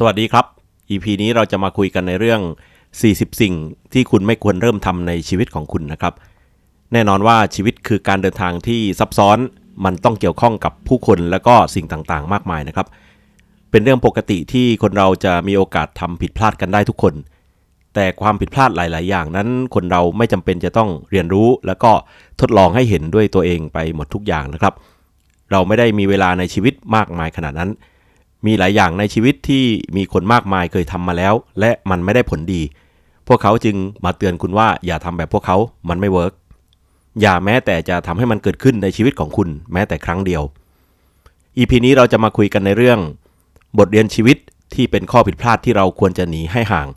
สวัสดีครับ EP นี้เราจะมาคุยกันในเรื่อง 40 สิ่งที่คุณไม่ควรเริ่มทำในชีวิตของคุณนะครับ แน่นอนว่าชีวิตคือการเดินทางที่ซับซ้อน มันต้องเกี่ยวข้องกับผู้คนและก็สิ่งต่างๆ มากมายนะครับ เป็นเรื่องปกติที่คนเราจะมีโอกาสทำผิดพลาดกันได้ทุกคน แต่ความผิดพลาดหลาย ๆ อย่างนั้น คนเราไม่จำเป็นจะต้องเรียนรู้ แล้วก็ทดลองให้เห็นด้วยตัวเองไปหมดทุกอย่างนะครับ เราไม่ได้มีเวลาในชีวิตมากมายขนาดนั้น มีหลายอย่างในชีวิตที่มีคนมากมายเคยทำมาแล้ว และมันไม่ได้ผลดี พวกเขาจึงมาเตือนคุณว่าอย่าทำแบบพวกเขา มันไม่เวิร์กอย่าแม้แต่จะทำให้มันเกิดขึ้นในชีวิตของคุณแม้แต่ครั้งเดียว EP นี้เราจะมาคุยกันในเรื่อง บทเรียนชีวิตที่เป็นข้อผิดพลาดที่เราควรจะหนีให้ห่าง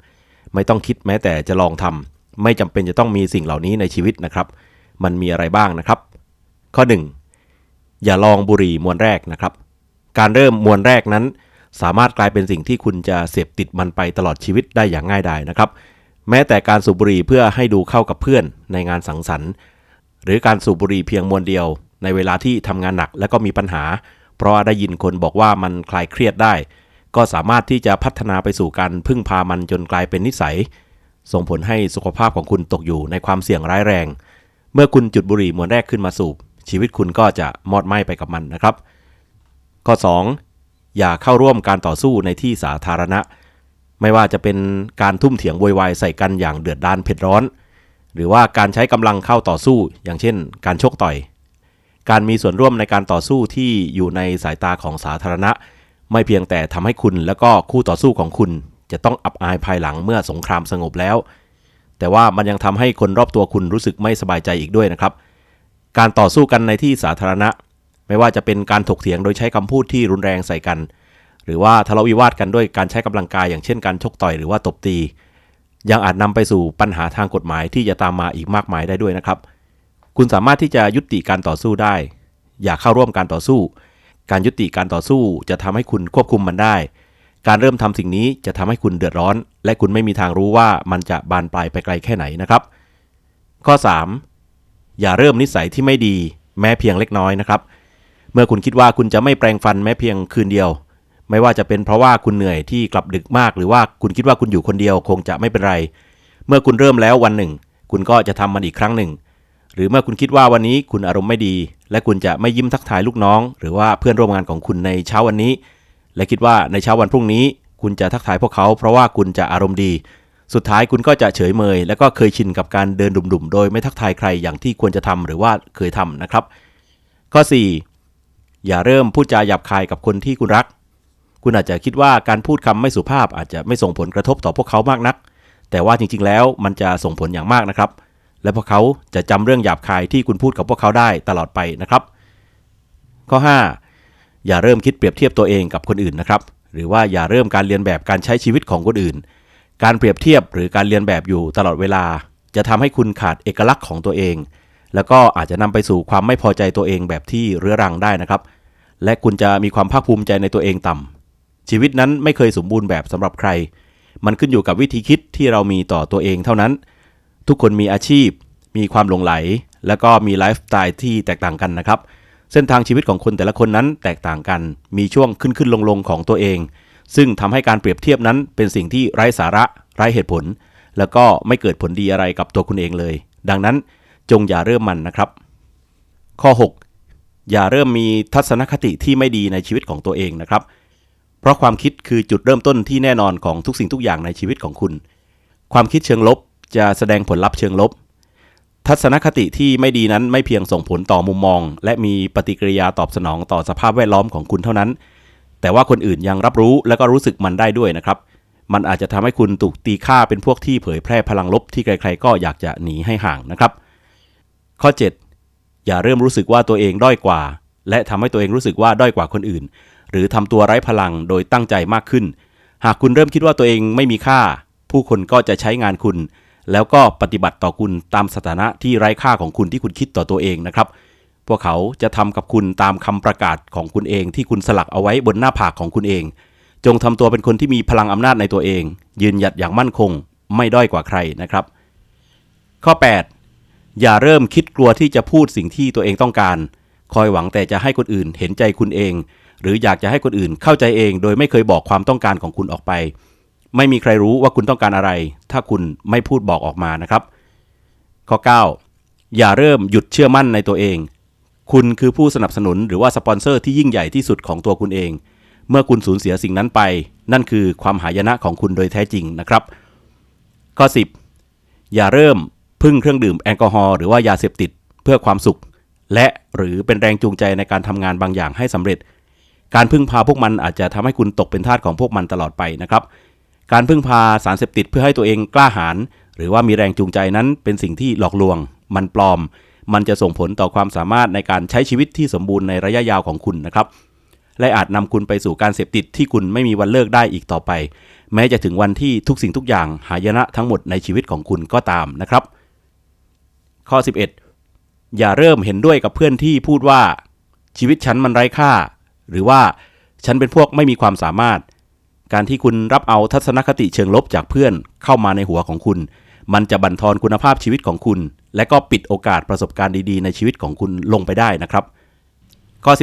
ไม่ต้องคิดแม้แต่จะลองทำไม่จำเป็นจะต้องมีสิ่งเหล่านี้ในชีวิตนะครับ มันมีอะไรบ้างนะครับ ข้อ 1 อย่าลองบุหรี่มวนแรกนะครับ การเริ่มมวนแรกนั้น สามารถกลายเป็นสิ่งที่คุณจะเสพติดมันไปตลอดชีวิตได้อย่างง่ายดายนะครับ แม้แต่การสูบบุหรี่เพื่อให้ดูเข้ากับเพื่อนในงานสังสรรค์ หรือการสูบบุหรี่เพียงมวนเดียว ในเวลาที่ทำงานหนักและก็มีปัญหา เพราะาได้ยินคนบอกว่ามันคลายเครียดได้ ก็สามารถที่จะพัฒนาไปสู่การพึ่งพามันจนกลายเป็นนิสัย ส่งผลให้สุขภาพของคุณตกอยู่ในความเสี่ยงร้ายแรง เมื่อคุณจุดบุหรี่มวนแรกขึ้นมาสูบชีวิตคุณก็จะมอดไหม้ไปกับมันนะครับ ข้อ 2 อย่าเข้าร่วมการต่อสู้ในที่สาธารณะ ไม่ว่าจะเป็นการทุ่มเถียงโวยวายใส่กันอย่างเดือดดาลเผ็ดร้อน หรือว่าการใช้กำลังเข้าต่อสู้ อย่างเช่น การชกต่อย การมีส่วนร่วมในการต่อสู้ที่อยู่ในสายตาของสาธารณะ ไม่เพียงแต่ทำให้คุณและก็คู่ต่อสู้ของคุณ จะต้องอับอายภายหลังเมื่อสงครามสงบแล้ว แต่ว่ามันยังทำให้คนรอบตัวคุณรู้สึกไม่สบายใจอีกด้วยนะครับ การต่อสู้กันในที่สาธารณะ ไม่ว่าจะเป็นการถกเถียงโดยใช้คำพูดที่รุนแรงใส่กัน หรือว่าทะเลาะวิวาทกันด้วยการใช้กำลังกายอย่างเช่นการชกต่อยหรือว่าตบตี ยังอาจนำไปสู่ปัญหาทางกฎหมายที่จะตามมาอีกมากมายได้ด้วยนะครับ คุณสามารถที่จะยุติการต่อสู้ได้ อย่าเข้าร่วมการต่อสู้ การยุติการต่อสู้จะทำให้คุณควบคุมมันได้ การเริ่มทำสิ่งนี้จะทำให้คุณเดือดร้อน และคุณไม่มีทางรู้ว่ามันจะบานปลายไปไกลแค่ไหนนะครับ ข้อ 3 อย่าเริ่มนิสัยที่ไม่ดี แม้เพียงเล็กน้อยนะครับ เมื่อคุณคิดว่าคุณจะไม่แปรงฟันแม้เพียงคืนเดียว ไม่ว่าจะเป็นเพราะว่าคุณเหนื่อยที่กลับดึกมาก หรือว่าคุณคิดว่าคุณอยู่คนเดียวคงจะไม่เป็นไร เมื่อคุณเริ่มแล้ววันหนึ่ง คุณก็จะทำมันอีกครั้งหนึ่ง หรือเมื่อคุณคิดว่าวันนี้คุณอารมณ์ไม่ดี และคุณจะไม่ยิ้มทักทายลูกน้อง หรือว่าเพื่อนร่วมงานของคุณในเช้าวันนี้ และคิดว่าในเช้าวันพรุ่งนี้ คุณจะทักทายพวกเขาเพราะว่าคุณจะอารมณ์ดี สุดท้ายคุณก็จะเฉยเมย และก็เคยชินกับการเดินดุ่มๆ โดยไม่ทักทายใครอย่างที่ควรจะทำหรือว่าเคยทำนะครับ ข้อ 4 อย่าเริ่มพูดจาหยาบคายกับคนที่คุณรัก คุณอาจจะคิดว่าการพูดคำไม่สุภาพอาจจะไม่ส่งผลกระทบต่อพวกเขามากนัก แต่ว่าจริงๆแล้วมันจะส่งผลอย่างมากนะครับ และพวกเขาจะจำเรื่องหยาบคายที่คุณพูดกับพวกเขาได้ตลอดไปนะครับ ข้อ 5 อย่าเริ่มคิดเปรียบเทียบตัวเองกับคนอื่นนะครับ หรือว่าอย่าเริ่มการเรียนแบบการใช้ชีวิตของคนอื่น การเปรียบเทียบหรือการเรียนแบบอยู่ตลอดเวลา จะทำให้คุณขาดเอกลักษณ์ของตัวเอง แล้วก็อาจจะนำไปสู่ความไม่พอใจตัวเองแบบที่เรื้อรังได้นะครับ และคุณจะมีความภาคภูมิใจในตัวเองต่ำชีวิตนั้นไม่เคยสมบูรณ์แบบสำหรับใคร มันขึ้นอยู่กับวิธีคิดที่เรามีต่อตัวเองเท่านั้น ทุกคนมีอาชีพ มีความหลงไหล แล้วก็มีไลฟ์สไตล์ที่แตกต่างกันนะครับ เส้นทางชีวิตของคนแต่ละคนนั้นแตกต่างกัน มีช่วงขึ้นขึ้นลงลงของตัวเอง ซึ่งทำให้การเปรียบเทียบนั้นเป็นสิ่งที่ไร้สาระ ไร้เหตุผล แล้วก็ไม่เกิดผลดีอะไรกับตัวคุณเองเลย ดังนั้น จงอย่าเริ่มมันนะครับ ข้อ 6 อย่าเริ่มมีทัศนคติที่ไม่ดีในชีวิตของตัวเองนะครับ เพราะความคิดคือจุดเริ่มต้นที่แน่นอนของทุกสิ่งทุกอย่างในชีวิตของคุณ ความคิดเชิงลบจะแสดงผลลัพธ์เชิงลบ ทัศนคติที่ไม่ดีนั้นไม่เพียงส่งผลต่อมุมมอง และมีปฏิกิริยาตอบสนองต่อสภาพแวดล้อมของคุณเท่านั้น แต่ว่าคนอื่นยังรับรู้และก็รู้สึกมันได้ด้วยนะครับมันอาจจะทำให้คุณถูกตีค่าเป็นพวกที่เผยแพร่พลังลบที่ใครๆก็อยากจะหนีให้ห่างนะครับ ข้อ 7 อย่าเริ่มรู้สึกว่าตัวเองด้อยกว่า และทำให้ตัวเองรู้สึกว่าด้อยกว่าคนอื่น หรือทำตัวไร้พลังโดยตั้งใจมากขึ้น หากคุณเริ่มคิดว่าตัวเองไม่มีค่า ผู้คนก็จะใช้งานคุณ แล้วก็ปฏิบัติต่อคุณตามสถานะที่ไร้ค่าของคุณที่คุณคิดต่อตัวเองนะครับ พวกเขาจะทำกับคุณตามคำประกาศของคุณเอง ที่คุณสลักเอาไว้บนหน้าผากของคุณเอง จงทำตัวเป็นคนที่มีพลังอำนาจในตัวเอง ยืนหยัดอย่างมั่นคง ไม่ด้อยกว่าใครนะครับ ข้อ 8 อย่าเริ่มคิดกลัวที่จะพูดสิ่งที่ตัวเองต้องการ คอยหวังแต่จะให้คนอื่นเห็นใจคุณเอง หรืออยากจะให้คนอื่นเข้าใจเอง โดยไม่เคยบอกความต้องการของคุณออกไป ไม่มีใครรู้ว่าคุณต้องการอะไร ถ้าคุณไม่พูดบอกออกมานะครับ ข้อ 9 อย่าเริ่มหยุดเชื่อมั่นในตัวเอง คุณคือผู้สนับสนุนหรือว่าสปอนเซอร์ที่ยิ่งใหญ่ที่สุดของตัวคุณเอง เมื่อคุณสูญเสียสิ่งนั้นไป นั่นคือความหายนะของคุณโดยแท้จริงนะครับ ข้อ 10 อย่าเริ่ม พึ่งเครื่องดื่มแอลกอฮอล์หรือว่ายาเสพติดเพื่อความสุข และหรือเป็นแรงจูงใจในการทำงานบางอย่างให้สำเร็จ การพึ่งพาพวกมันอาจจะทำให้คุณตกเป็นทาสของพวกมันตลอดไปนะครับ การพึ่งพาสารเสพติดเพื่อให้ตัวเองกล้าหาญหรือว่ามีแรงจูงใจนั้นเป็นสิ่งที่หลอกลวง มันปลอม มันจะส่งผลต่อความสามารถในการใช้ชีวิตที่สมบูรณ์ในระยะยาวของคุณนะครับ และอาจนำคุณไปสู่การเสพติดที่คุณไม่มีวันเลิกได้อีกต่อไป แม้จะถึงวันที่ทุกสิ่งทุกอย่างหายนะทั้งหมดในชีวิตของคุณก็ตามนะครับ ข้อ 11 อย่าเริ่มเห็นด้วยกับเพื่อนที่พูดว่า ชีวิตฉันมันไร้ค่า หรือว่าฉันเป็นพวกไม่มีความสามารถ การที่คุณรับเอาทัศนคติเชิงลบจากเพื่อนเข้ามาในหัวของคุณ มันจะบั่นทอนคุณภาพชีวิตของคุณ และก็ปิดโอกาสประสบการณ์ดีๆ ในชีวิตของคุณลงไปได้นะครับ ข้อ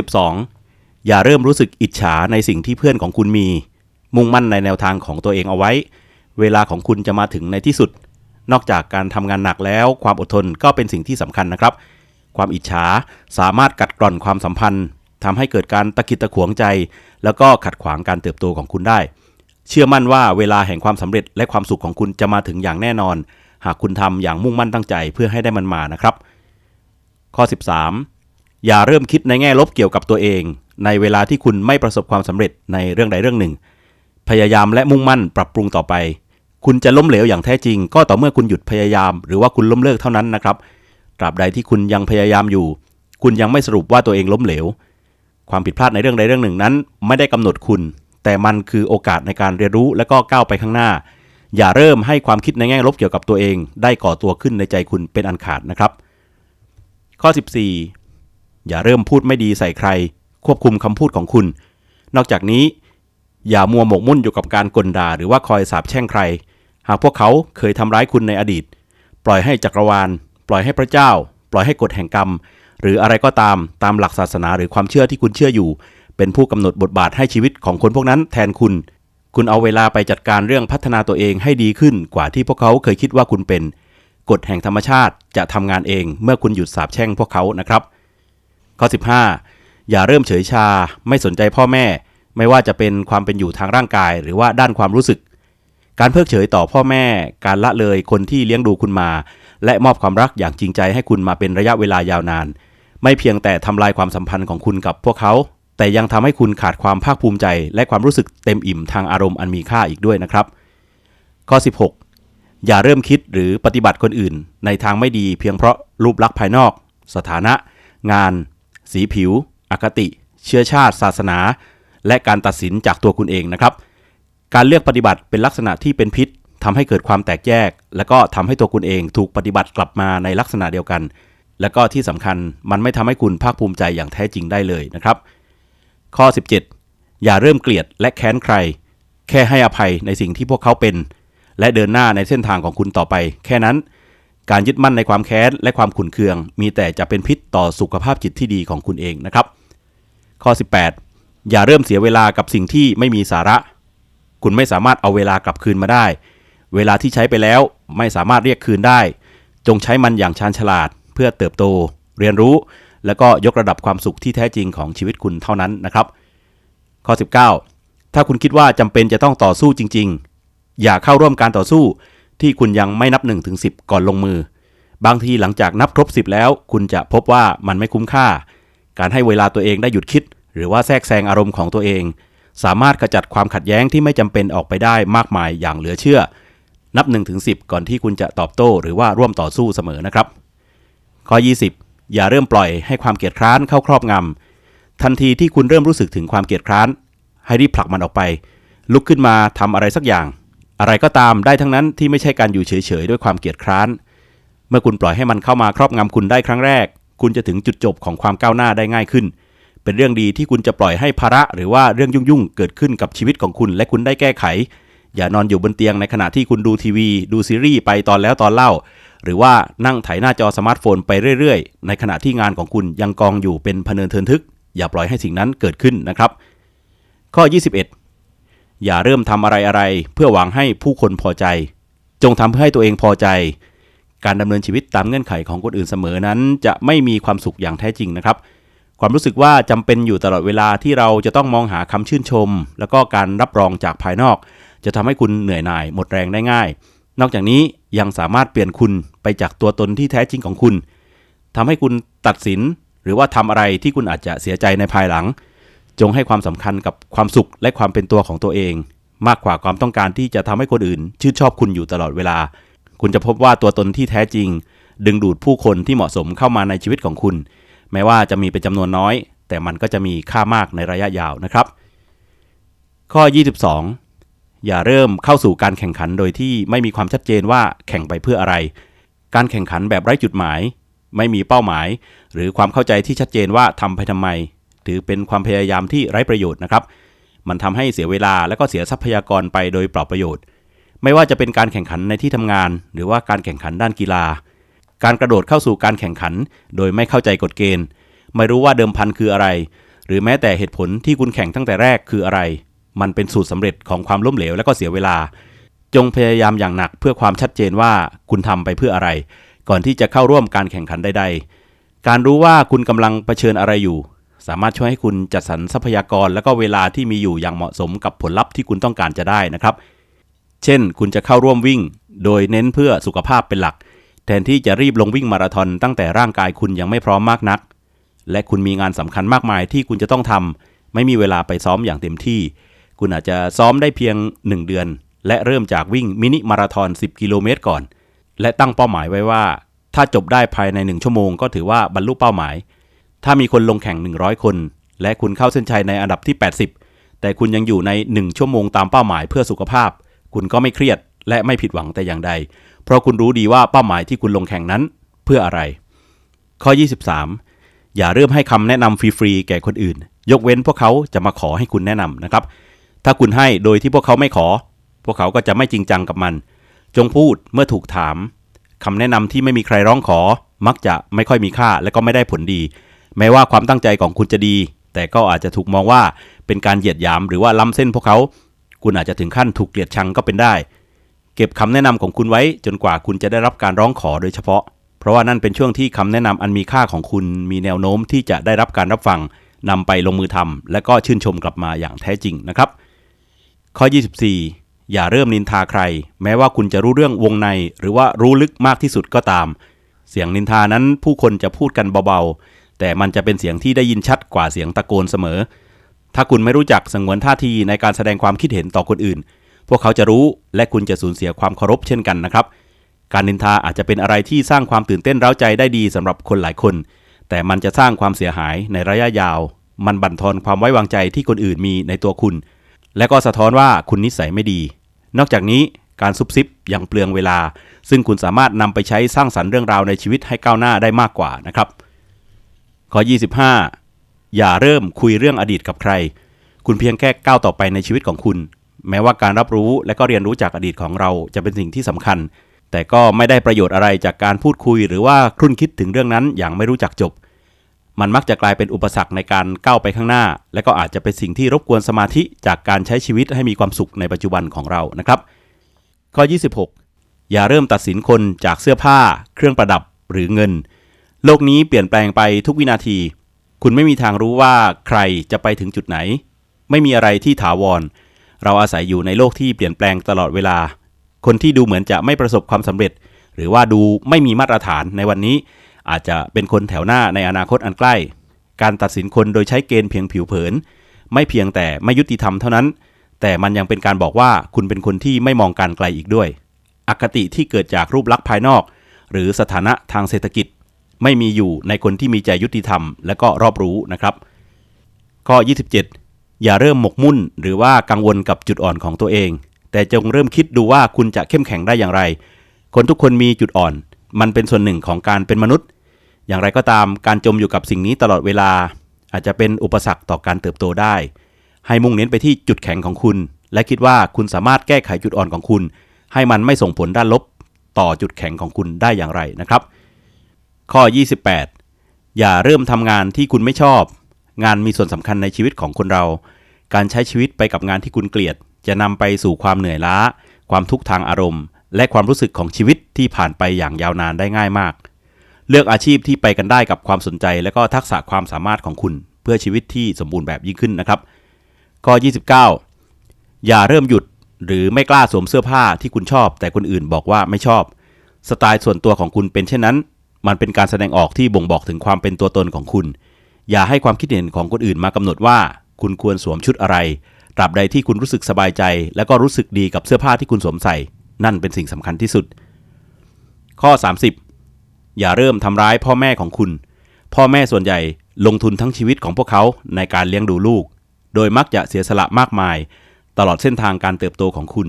12 อย่าเริ่มรู้สึกอิจฉาในสิ่งที่เพื่อนของคุณมี มุ่งมั่นในแนวทางของตัวเองเอาไว้ เวลาของคุณจะมาถึงในที่สุด นอกจากการทำงานหนักแล้ว ความอดทนก็เป็นสิ่งที่สำคัญนะครับ ความอิจฉาสามารถกัดกร่อนความสัมพันธ์ทำให้เกิดการตะกิดตะขวงใจ แล้วก็ขัดขวางการเติบโตของคุณได้ เชื่อมั่นว่าเวลาแห่งความสำเร็จและความสุขของคุณจะมาถึงอย่างแน่นอน หากคุณทำอย่างมุ่งมั่นตั้งใจเพื่อให้ได้มันมานะครับ ข้อ 13 อย่าเริ่มคิดในแง่ลบเกี่ยวกับตัวเอง ในเวลาที่คุณไม่ประสบความสำเร็จในเรื่องใดเรื่องหนึ่ง พยายามและมุ่งมั่นปรับปรุงต่อไป คุณจะล้มเหลวอย่างแท้จริง ก็ต่อเมื่อคุณหยุดพยายาม หรือว่าคุณล้มเลิกเท่านั้นนะครับตราบใดที่คุณยังพยายามอยู่ คุณยังไม่สรุปว่าตัวเองล้มเหลว ความผิดพลาดในเรื่องใดเรื่องหนึ่งนั้น ไม่ได้กำหนดคุณ แต่มันคือโอกาสในการเรียนรู้และก็ก้าวไปข้างหน้า อย่าเริ่มให้ความคิดในแง่ลบเกี่ยวกับตัวเอง ได้ก่อตัวขึ้นในใจคุณเป็นอันขาดนะครับ ข้อ 14 อย่าเริ่มพูดไม่ดีใส่ใคร ควบคุมคำพูดของคุณ นอกจากนี้ อย่ามัวหมกมุ่นอยู่กับการกลด่าหรือว่าคอยสาบแช่งใคร หากพวกเขาเคยทำร้ายคุณในอดีต ปล่อยให้จักรวาล ปล่อยให้พระเจ้า ปล่อยให้กฎแห่งกรรม หรืออะไรก็ตามตามหลักศาสนาหรือความเชื่อที่คุณเชื่ออยู่ เป็นผู้กำหนดบทบาทให้ชีวิตของคนพวกนั้นแทนคุณ คุณเอาเวลาไปจัดการเรื่องพัฒนาตัวเองให้ดีขึ้นกว่าที่พวกเขาเคยคิดว่าคุณเป็น กฎแห่งธรรมชาติจะทำงานเองเมื่อคุณหยุดสาบแช่งพวกเขานะครับ ข้อ 15 อย่าเริ่มเฉยชา ไม่สนใจพ่อแม่ ไม่ว่าจะเป็นความเป็นอยู่ทางร่างกาย หรือว่าด้านความรู้สึก การเพิกเฉยต่อพ่อแม่ การละเลยคนที่เลี้ยงดูคุณมา และมอบความรักอย่างจริงใจให้คุณมาเป็นระยะเวลายาวนาน ไม่เพียงแต่ทำลายความสัมพันธ์ของคุณกับพวกเขา แต่ยังทำให้คุณขาดความภาคภูมิใจ และความรู้สึกเต็มอิ่มทางอารมณ์อันมีค่าอีกด้วยนะครับ ข้อ 16 อย่าเริ่มคิดหรือปฏิบัติคนอื่น ในทางไม่ดีเพียงเพราะรูปลักษณ์ภายนอก สถานะ งาน สีผิว อคติ เชื้อชาติ ศาสนา และการตัดสินจากตัวคุณเองนะครับ การเลือกปฏิบัติเป็นลักษณะที่เป็นพิษทำให้เกิดความแตกแยก และก็ทำให้ตัวคุณเองถูกปฏิบัติกลับมาในลักษณะเดียวกัน และก็ที่สำคัญมันไม่ทำให้คุณภาคภูมิใจอย่างแท้จริงได้เลยนะครับ ข้อ 17 อย่าเริ่มเกลียดและแค้นใคร แค่ให้อภัยในสิ่งที่พวกเขาเป็น และเดินหน้าในเส้นทางของคุณต่อไป แค่นั้นการยึดมั่นในความแค้นและความขุนเคือง มีแต่จะเป็นพิษต่อสุขภาพจิตที่ดีของคุณเองนะครับ ข้อ 18 อย่าเริ่มเสียเวลากับสิ่งที่ไม่มีสาระ คุณไม่สามารถเอาเวลากลับคืนมาได้ เวลาที่ใช้ไปแล้วไม่สามารถเรียกคืนได้ จงใช้มันอย่างชาญฉลาด เพื่อเติบโต เรียนรู้ แล้วก็ยกระดับความสุขที่แท้จริงของชีวิตคุณเท่านั้นนะครับ ข้อ 19 ถ้าคุณคิดว่าจำเป็นจะต้องต่อสู้จริง ๆ อย่าเข้าร่วมการต่อสู้ ที่คุณยังไม่นับ1ถึง10ก่อนลงมือ บางทีหลังจากนับครบ 10 แล้ว คุณจะพบว่ามันไม่คุ้มค่า การให้เวลาตัวเองได้หยุดคิด หรือว่าแทรกแซงอารมณ์ของตัวเอง สามารถขจัดความขัดแย้งที่ไม่จำเป็นออกไปได้มากมายอย่างเหลือเชื่อ นับ1ถึง10ก่อนที่คุณจะตอบโต้ หรือว่าร่วมต่อสู้เสมอนะครับ ข้อ 20 อย่าเริ่มปล่อยให้ความเกียดคร้านเข้าครอบงำทันทีที่คุณเริ่มรู้สึกถึงความเกียดคร้าน ให้รีบผลักมันออกไป ลุกขึ้นมาทำอะไรสักอย่าง อะไรก็ตามได้ทั้งนั้นที่ไม่ใช่การอยู่เฉยๆด้วยความเกียดคร้าน เมื่อคุณปล่อยให้มันเข้ามาครอบงำคุณได้ครั้งแรก คุณจะถึงจุดจบของความก้าวหน้าได้ง่ายขึ้นเป็นเรื่องดีที่คุณจะปล่อยให้ภาระหรือว่าเรื่องยุ่งๆเกิดขึ้นกับชีวิตของคุณ และคุณได้แก้ไข อย่านอนอยู่บนเตียงในขณะที่คุณดูทีวี ดูซีรีส์ไปตอนแล้วตอนเล่า หรือว่านั่งไถหน้าจอสมาร์ทโฟนไปเรื่อยๆ ในขณะที่งานของคุณยังกองอยู่เป็นพเนินเทินทึก อย่าปล่อยให้สิ่งนั้นเกิดขึ้นนะครับ ข้อ 21 อย่าเริ่มทำอะไรอะไร เพื่อหวังให้ผู้คนพอใจ จงทำเพื่อให้ตัวเองพอใจการดำเนินชีวิตตามเงื่อนไขของคนอื่นเสมอนั้น จะไม่มีความสุขอย่างแท้จริงนะครับ ความรู้สึกว่าจำเป็นอยู่ตลอดเวลาที่เราจะต้องมองหาคำชื่นชม แล้วก็การรับรองจากภายนอก จะทำให้คุณเหนื่อยหน่ายหมดแรงได้ง่าย นอกจากนี้ยังสามารถเปลี่ยนคุณไปจากตัวตนที่แท้จริงของคุณทำให้คุณตัดสินหรือว่าทำอะไรที่คุณอาจจะเสียใจในภายหลัง จงให้ความสำคัญกับความสุขและความเป็นตัวของตัวเอง มากกว่าความต้องการที่จะทำให้คนอื่น ชื่นชอบคุณอยู่ตลอดเวลา คุณจะพบว่าตัวตนที่แท้จริง ดึงดูดผู้คนที่เหมาะสมเข้ามาในชีวิตของคุณ แม้ว่าจะมีเป็นจำนวนน้อย แต่มันก็จะมีค่ามากในระยะยาวนะครับ ข้อ 22 อย่าเริ่มเข้าสู่การแข่งขันโดยที่ไม่มีความชัดเจนว่าแข่งไปเพื่ออะไร การแข่งขันแบบไร้จุดหมาย ไม่มีเป้าหมาย หรือความเข้าใจที่ชัดเจนว่าทำไปทำไม ถือเป็นความพยายามที่ไร้ประโยชน์นะครับ มันทำให้เสียเวลาและก็เสียทรัพยากรไปโดยเปล่าประโยชน์ ไม่ว่าจะเป็นการแข่งขันในที่ทำงาน หรือว่าการแข่งขันด้านกีฬา การกระโดดเข้าสู่การแข่งขัน โดยไม่เข้าใจกฎเกณฑ์ ไม่รู้ว่าเดิมพันคืออะไร หรือแม้แต่เหตุผลที่คุณแข่งตั้งแต่แรกคืออะไร มันเป็นสูตรสำเร็จของความล้มเหลวและก็เสียเวลา จงพยายามอย่างหนักเพื่อความชัดเจนว่าคุณทำไปเพื่ออะไร ก่อนที่จะเข้าร่วมการแข่งขันใด ๆ การรู้ว่าคุณกำลังเผชิญอะไรอยู่ สามารถช่วยให้คุณจัดสรรทรัพยากรและก็เวลาที่มีอยู่อย่างเหมาะสมกับผลลัพธ์ที่คุณต้องการจะได้นะครับ เช่น คุณจะเข้าร่วมวิ่ง โดยเน้นเพื่อสุขภาพเป็นหลัก แทนที่จะรีบลงวิ่งมาราธอนตั้งแต่ร่างกายคุณยังไม่พร้อมมากนัก และคุณมีงานสำคัญมากมายที่คุณจะต้องทำไม่มีเวลาไปซ้อมอย่างเต็มที่ คุณอาจจะซ้อมได้เพียง 1 เดือน และเริ่มจากวิ่งมินิมาราธอน 10 กิโลเมตรก่อน และตั้งเป้าหมายไว้ว่า ถ้าจบได้ภายใน 1 ชั่วโมงก็ถือว่าบรรลุเป้าหมาย ถ้ามีคนลงแข่ง 100 คน และคุณเข้าเส้นชัยในอันดับที่ 80 แต่คุณยังอยู่ใน 1 ชั่วโมงตามเป้าหมายเพื่อสุขภาพ คุณก็ไม่เครียดและไม่ผิดหวังแต่อย่างใด เพราะคุณรู้ดีว่าเป้าหมายที่คุณลงแข่งนั้นเพื่ออะไร ข้อ 23 อย่าเริ่มให้คำแนะนำฟรีๆแก่คนอื่น ยกเว้นพวกเขาจะมาขอให้คุณแนะนำนะครับ ถ้าคุณให้โดยที่พวกเขาไม่ขอ พวกเขาก็จะไม่จริงจังกับมัน จงพูดเมื่อถูกถามคำแนะนำที่ไม่มีใครร้องขอ มักจะไม่ค่อยมีค่าและก็ไม่ได้ผลดี แม้ว่าความตั้งใจของคุณจะดี แต่ก็อาจจะถูกมองว่าเป็นการเหยียดหยามหรือว่าล้ำเส้นพวกเขา คุณอาจจะถึงขั้นถูกเกลียดชังก็เป็นได้ เก็บคำแนะนำของคุณไว้จนกว่าคุณจะได้รับการร้องขอโดยเฉพาะ เพราะว่านั่นเป็นช่วงที่คำแนะนำอันมีค่าของคุณมีแนวโน้มที่จะได้รับการรับฟังนำไปลงมือทำและก็ชื่นชมกลับมาอย่างแท้จริงนะครับ ข้อ 24 อย่าเริ่มนินทาใคร แม้ว่าคุณจะรู้เรื่องวงใน หรือว่ารู้ลึกมากที่สุดก็ตาม เสียงนินทานั้นผู้คนจะพูดกันเบาๆ แต่มันจะเป็นเสียงที่ได้ยินชัดกว่าเสียงตะโกนเสมอ ถ้าคุณไม่รู้จักสงวนท่าทีในการแสดงความคิดเห็นต่อคนอื่น พวกเขาจะรู้และคุณจะสูญเสียความเคารพเช่นกันนะครับ การนินทาอาจจะเป็นอะไรที่สร้างความตื่นเต้นเร้าใจได้ดีสำหรับคนหลายคน แต่มันจะสร้างความเสียหายในระยะยาว มันบั่นทอนความไว้วางใจที่คนอื่นมีในตัวคุณ และก็สะท้อนว่าคุณนิสัยไม่ดี นอกจากนี้การซุบซิบยังเปลืองเวลา ซึ่งคุณสามารถนำไปใช้สร้างสรรค์เรื่องราวในชีวิตให้ก้าวหน้าได้มากกว่านะครับข้อ 25 อย่าเริ่มคุยเรื่องอดีตกับใคร คุณเพียงแค่ก้าวต่อไปในชีวิตของคุณ แม้ว่าการรับรู้และก็เรียนรู้จากอดีตของเราจะเป็นสิ่งที่สำคัญ แต่ก็ไม่ได้ประโยชน์อะไรจากการพูดคุย หรือว่าครุ่นคิดถึงเรื่องนั้นอย่างไม่รู้จักจบ มันมักจะกลายเป็นอุปสรรคในการก้าวไปข้างหน้า และก็อาจจะเป็นสิ่งที่รบกวนสมาธิจากการใช้ชีวิตให้มีความสุขในปัจจุบันของเรานะครับ ข้อ 26 อย่าเริ่มตัดสินคนจากเสื้อผ้า เครื่องประดับหรือเงิน โลกนี้เปลี่ยนแปลงไปทุกวินาที คุณไม่มีทางรู้ว่าใครจะไปถึงจุดไหน ไม่มีอะไรที่ถาวร เราอาศัยอยู่ในโลกที่เปลี่ยนแปลงตลอดเวลา คนที่ดูเหมือนจะไม่ประสบความสำเร็จ หรือว่าดูไม่มีมาตรฐานในวันนี้ อาจจะเป็นคนแถวหน้าในอนาคตอันใกล้ การตัดสินคนโดยใช้เกณฑ์เพียงผิวเผิน ไม่เพียงแต่ไม่ยุติธรรมเท่านั้น แต่มันยังเป็นการบอกว่าคุณเป็นคนที่ไม่มองการไกลอีกด้วย อคติที่เกิดจากรูปลักษณ์ภายนอก หรือสถานะทางเศรษฐกิจ ไม่มีอยู่ในคนที่มีใจยุติธรรม และก็รอบรู้นะครับ ข้อ 27 อย่าเริ่มหมกมุ่น หรือว่ากังวลกับจุดอ่อนของตัวเอง แต่จงเริ่มคิดดูว่าคุณจะเข้มแข็งได้อย่างไร คนทุกคนมีจุดอ่อน มันเป็นส่วนหนึ่งของการเป็นมนุษย์ อย่างไรก็ตามการจมอยู่กับสิ่งนี้ตลอดเวลา อาจจะเป็นอุปสรรคต่อการเติบโตได้ ให้มุ่งเน้นไปที่จุดแข็งของคุณ และคิดว่าคุณสามารถแก้ไขจุดอ่อนของคุณ ให้มันไม่ส่งผลด้านลบ ต่อจุดแข็งของคุณได้อย่างไรนะครับ ข้อ 28 อย่าเริ่มทำงานที่คุณไม่ชอบ งานมีส่วนสำคัญในชีวิตของคนเรา การใช้ชีวิตไปกับงานที่คุณเกลียด จะนำไปสู่ความเหนื่อยล้า ความทุกข์ทางอารมณ์ และความรู้สึกของชีวิตที่ผ่านไปอย่างยาวนานได้ง่ายมาก เลือกอาชีพที่ไปกันได้กับความสนใจ และก็ทักษะความสามารถของคุณ เพื่อชีวิตที่สมบูรณ์แบบยิ่งขึ้นนะครับ ข้อ 29 อย่าเริ่มหยุดหรือไม่กล้าสวมเสื้อผ้าที่คุณชอบ แต่คนอื่นบอกว่าไม่ชอบ สไตล์ส่วนตัวของคุณเป็นเช่นนั้น มันเป็นการแสดงออกที่บ่งบอกถึงความเป็นตัวตนของคุณ อย่าให้ความคิดเห็นของคนอื่นมากำหนดว่า คุณควรสวมชุดอะไร ตราบใดที่คุณรู้สึกสบายใจ และก็รู้สึกดีกับเสื้อผ้าที่คุณสวมใส่ นั่นเป็นสิ่งสำคัญที่สุด ข้อ 30 อย่าเริ่มทำร้ายพ่อแม่ของคุณ พ่อแม่ส่วนใหญ่ลงทุนทั้งชีวิตของพวกเขาในการเลี้ยงดูลูก โดยมักจะเสียสละมากมาย ตลอดเส้นทางการเติบโตของคุณ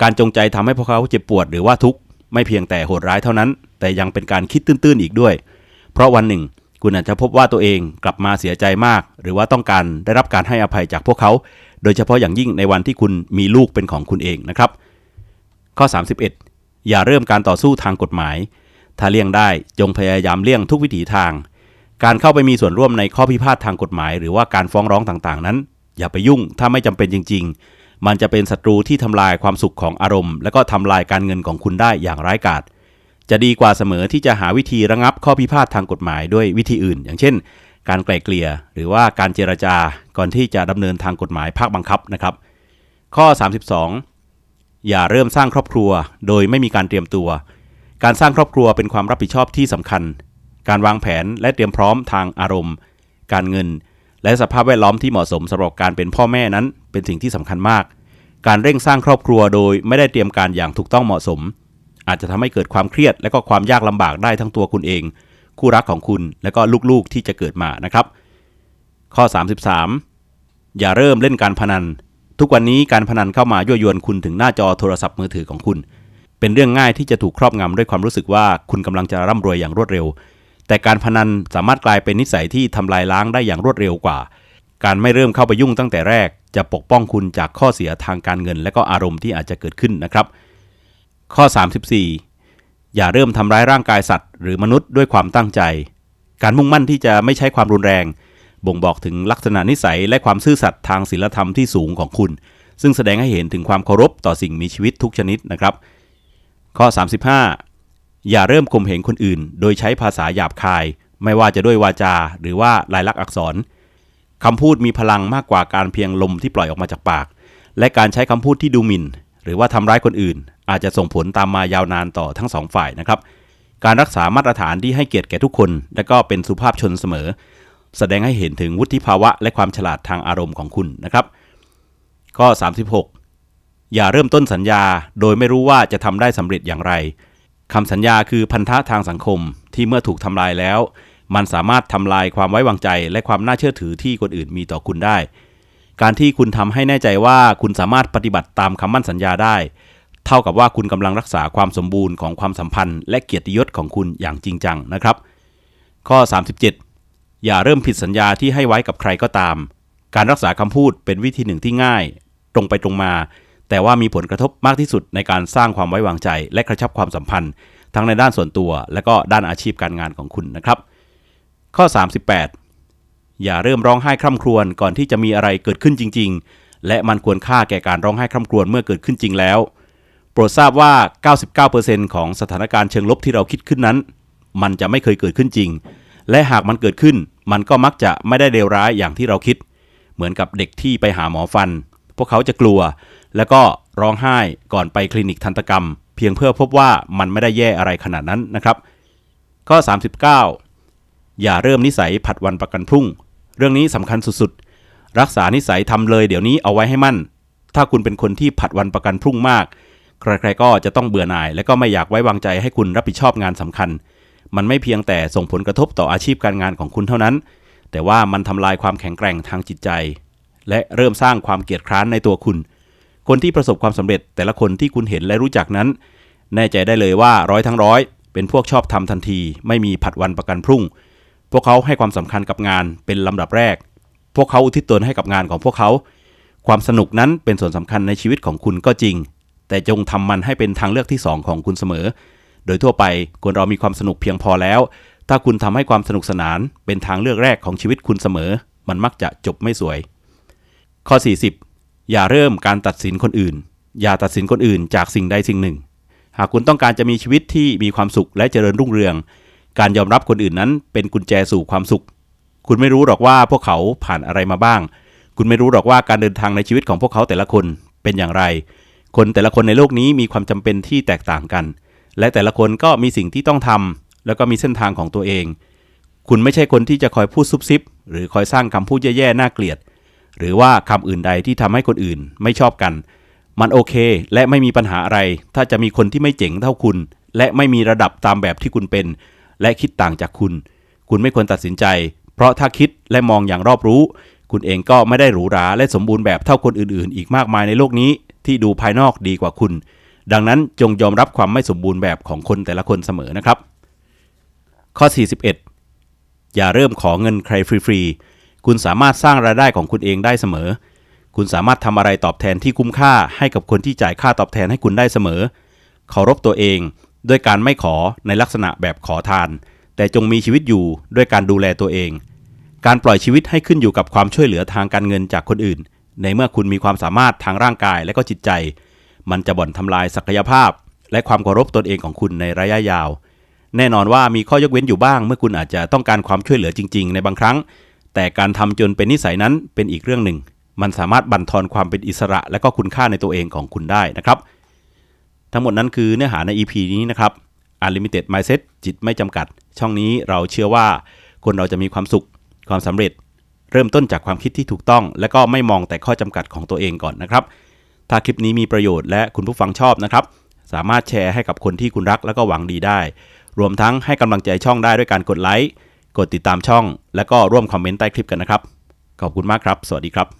การจงใจทำให้พวกเขาเจ็บปวดหรือว่าทุกข์ไม่เพียงแต่โหดร้ายเท่านั้น แต่ยังเป็นการคิดตื้นๆอีกด้วย เพราะวันหนึ่ง คุณอาจจะพบว่าตัวเองกลับมาเสียใจมาก หรือว่าต้องการได้รับการให้อภัยจากพวกเขา โดยเฉพาะอย่างยิ่งในวันที่คุณมีลูกเป็นของคุณเองนะครับ ข้อ 31 อย่าเริ่มการต่อสู้ทางกฎหมาย ถ้าเลี่ยงได้จงพยายามเลี่ยงทุกวิถีทาง การเข้าไปมีส่วนร่วมในข้อพิพาททางกฎหมาย หรือว่าการฟ้องร้องต่างๆ นั้น อย่าไปยุ่งถ้าไม่จำเป็นจริง ๆ มันจะเป็นศัตรูที่ทำลายความสุขของอารมณ์ และก็ทำลายการเงินของคุณได้อย่างร้ายกาจ จะดีกว่าเสมอที่จะหาวิธีระงับข้อพิพาททางกฎหมายด้วยวิธีอื่น อย่างเช่น การไกล่เกลี่ยหรือว่าการเจรจาก่อนที่จะดำเนินทางกฎหมายภาคบังคับนะครับ ข้อ 32 อย่าเริ่มสร้างครอบครัว โดยไม่มีการเตรียมตัว การสร้างครอบครัวเป็นความรับผิดชอบที่สำคัญ การวางแผนและเตรียมพร้อมทางอารมณ์ การเงิน และสภาพแวดล้อมที่เหมาะสมสำหรับการเป็นพ่อแม่นั้น เป็นสิ่งที่สำคัญมาก การเร่งสร้างครอบครัวโดยไม่ได้เตรียมการอย่างถูกต้องเหมาะสม อาจจะทำให้เกิดความเครียด และก็ความยากลำบากได้ทั้งตัวคุณเอง คู่รักของคุณและก็ลูกๆที่จะเกิดมานะครับ ข้อ 33 อย่าเริ่มเล่นการพนัน ทุกวันนี้การพนันเข้ามายั่วยวนคุณถึงหน้าจอโทรศัพท์มือถือของคุณ เป็นเรื่องง่ายที่จะถูกครอบงำด้วยความรู้สึกว่าคุณกำลังจะร่ำรวยอย่างรวดเร็ว แต่การพนันสามารถกลายเป็นนิสัยที่ทำลายล้างได้อย่างรวดเร็วกว่า การไม่เริ่มเข้าไปยุ่งตั้งแต่แรก จะปกป้องคุณจากข้อเสียทางการเงิน และก็อารมณ์ที่อาจจะเกิดขึ้นนะครับ ข้อ 34 อย่าเริ่มทำร้ายร่างกายสัตว์ หรือมนุษย์ด้วยความตั้งใจ การมุ่งมั่นที่จะไม่ใช้ความรุนแรง บ่งบอกถึงลักษณะนิสัยและความซื่อสัตย์ทางศีลธรรมที่สูงของคุณ ซึ่งแสดงให้เห็นถึงความเคารพต่อสิ่งมีชีวิตทุกชนิดนะครับ ข้อ 35 อย่าเริ่มข่มเหงคนอื่น โดยใช้ภาษาหยาบคาย ไม่ว่าจะด้วยวาจา หรือว่าลายลักษณ์อักษรคำพูดมีพลังมากกว่าการเพียงลมที่ปล่อยออกมาจากปาก และการใช้คำพูดที่ดูหมิ่น หรือว่าทำร้ายคนอื่น อาจจะส่งผลตามมายาวนานต่อทั้งสองฝ่ายนะครับ การรักษามาตรฐานที่ให้เกียรติแก่ทุกคน และก็เป็นสุภาพชนเสมอ แสดงให้เห็นถึงวุฒิภาวะ และความฉลาดทางอารมณ์ของคุณนะครับ ข้อ 36 อย่าเริ่มต้นสัญญา โดยไม่รู้ว่าจะทำได้สำเร็จอย่างไรคำสัญญาคือพันธะทางสังคมที่เมื่อถูกทำลายแล้ว มันสามารถทำลายความไว้วางใจ และความน่าเชื่อถือที่คนอื่นมีต่อคุณได้ การที่คุณทำให้แน่ใจว่าคุณสามารถปฏิบัติตามคำมั่นสัญญาได้ เท่ากับว่าคุณกำลังรักษาความสมบูรณ์ของความสัมพันธ์ และเกียรติยศของคุณอย่างจริงจังนะครับ ข้อ 37 อย่าเริ่มผิดสัญญาที่ให้ไว้กับใครก็ตาม การรักษาคำพูดเป็นวิธีหนึ่งที่ง่าย ตรงไปตรงมา แต่ว่ามีผลกระทบมากที่สุดในการสร้างความไว้วางใจ และกระชับความสัมพันธ์ ทั้งในด้านส่วนตัว และก็ด้านอาชีพการงานของคุณนะครับ ข้อ 38 อย่าเริ่มร้องไห้คร่ำครวญก่อนที่จะมีอะไรเกิดขึ้นจริง ๆ และมันควรค่าแก่การร้องไห้คร่ำครวญเมื่อเกิดขึ้นจริงแล้ว โปรดทราบว่า 99%ของสถานการณ์เชิงลบที่เราคิดขึ้นนั้น มันจะไม่เคยเกิดขึ้นจริง และหากมันเกิดขึ้น มันก็มักจะไม่ได้เลวร้ายอย่างที่เราคิด เหมือนกับเด็กที่ไปหาหมอฟัน พวกเขาจะกลัว แล้วก็ร้องไห้ก่อนไปคลินิกทันตกรรม เพียงเพื่อพบว่ามันไม่ได้แย่อะไรขนาดนั้นนะครับ ข้อ 39 อย่าเริ่มนิสัยผัดวันประกันพรุ่ง เรื่องนี้สำคัญสุดๆ รักษานิสัยทำเลยเดี๋ยวนี้เอาไว้ให้มั่น ถ้าคุณเป็นคนที่ผัดวันประกันพรุ่งมาก ใครๆก็จะต้องเบื่อหน่าย และก็ไม่อยากไว้วางใจให้คุณรับผิดชอบงานสำคัญ มันไม่เพียงแต่ส่งผลกระทบต่ออาชีพการงานของคุณเท่านั้น แต่ว่ามันทำลายความแข็งแกร่งทางจิตใจ และเริ่มสร้างความเกลียดคร้านในตัวคุณ คนที่ประสบความสำเร็จแต่ละคนที่คุณเห็นและรู้จักนั้น แน่ใจได้เลยว่าร้อยทั้งร้อยเป็นพวกชอบทำทันที ไม่มีผัดวันประกันพรุ่ง พวกเขาให้ความสำคัญกับงานเป็นลำดับแรก พวกเขาอุทิศตนให้กับงานของพวกเขา ความสนุกนั้นเป็นส่วนสำคัญในชีวิตของคุณก็จริง แต่จงทำมันให้เป็นทางเลือกที่สองของคุณเสมอ โดยทั่วไปคนเรามีความสนุกเพียงพอแล้ว ถ้าคุณทำให้ความสนุกสนาน เป็นทางเลือกแรกของชีวิตคุณเสมอ มันมักจะจบไม่สวย ข้อ 40 อย่าเริ่มการตัดสินคนอื่น อย่าตัดสินคนอื่นจากสิ่งใดสิ่งหนึ่ง หากคุณต้องการจะมีชีวิตที่มีความสุขและเจริญรุ่งเรือง การยอมรับคนอื่นนั้น เป็นกุญแจสู่ความสุข คุณไม่รู้หรอกว่าพวกเขาผ่านอะไรมาบ้าง คุณไม่รู้หรอกว่าการเดินทางในชีวิตของพวกเขาแต่ละคนเป็นอย่างไร คนแต่ละคนในโลกนี้มีความจำเป็นที่แตกต่างกัน และแต่ละคนก็มีสิ่งที่ต้องทำแล้วก็มีเส้นทางของตัวเอง คุณไม่ใช่คนที่จะคอยพูดซุบซิบ หรือคอยสร้างคำพูดแย่ๆน่าเกลียด หรือว่าคำอื่นใดที่ทำให้คนอื่นไม่ชอบกัน มันโอเค และไม่มีปัญหาอะไร ถ้าจะมีคนที่ไม่เจ๋งเท่าคุณ และไม่มีระดับตามแบบที่คุณเป็น และคิดต่างจากคุณ คุณไม่ควรตัดสินใจ เพราะถ้าคิดและมองอย่างรอบรู้ คุณเองก็ไม่ได้หรูหราและสมบูรณ์แบบเท่าคนอื่นๆ อีกมากมายในโลกนี้ ที่ดูภายนอกดีกว่าคุณ ดังนั้นจงยอมรับความไม่สมบูรณ์แบบของคนแต่ละคนเสมอนะครับ ข้อ 41 อย่าเริ่มขอเงินใครฟรีๆคุณสามารถสร้างรายได้ของคุณเองได้เสมอ คุณสามารถทำอะไรตอบแทนที่คุ้มค่าให้กับคนที่จ่ายค่าตอบแทนให้คุณได้เสมอเคารพตัวเอง ด้วยการไม่ขอในลักษณะแบบขอทาน แต่จงมีชีวิตอยู่ด้วยการดูแลตัวเอง การปล่อยชีวิตให้ขึ้นอยู่กับความช่วยเหลือทางการเงินจากคนอื่น ในเมื่อคุณมีความสามารถทางร่างกายและก็จิตใจ มันจะบ่อนทำลายศักยภาพ และความเคารพตนเองของคุณในระยะยาว แน่นอนว่ามีข้อยกเว้นอยู่บ้าง เมื่อคุณอาจจะต้องการความช่วยเหลือจริง ๆ ในบางครั้ง แต่การทำจนเป็นนิสัยนั้นเป็นอีกเรื่องหนึ่ง มันสามารถบั่นทอนความเป็นอิสระ และก็คุณค่าในตัวเองของคุณได้นะครับ ทั้งหมดนั้นคือเนื้อหาใน EP นี้นะครับ Unlimited Mindset จิตไม่จำกัด ช่องนี้เราเชื่อว่า คนเราจะมีความสุข ความสำเร็จ เริ่มต้นจากความคิดที่ถูกต้อง และก็ไม่มองแต่ข้อจำกัดของตัวเองก่อนนะครับ ถ้าคลิปนี้มีประโยชน์และคุณผู้ฟังชอบนะครับ สามารถแชร์ให้กับคนที่คุณรักและก็หวังดีได้ รวมทั้งให้กำลังใจช่องได้ด้วยการกดไลค์ กดติดตามช่อง และก็ร่วมคอมเมนต์ใต้คลิปกันนะครับ ขอบคุณมากครับ สวัสดีครับ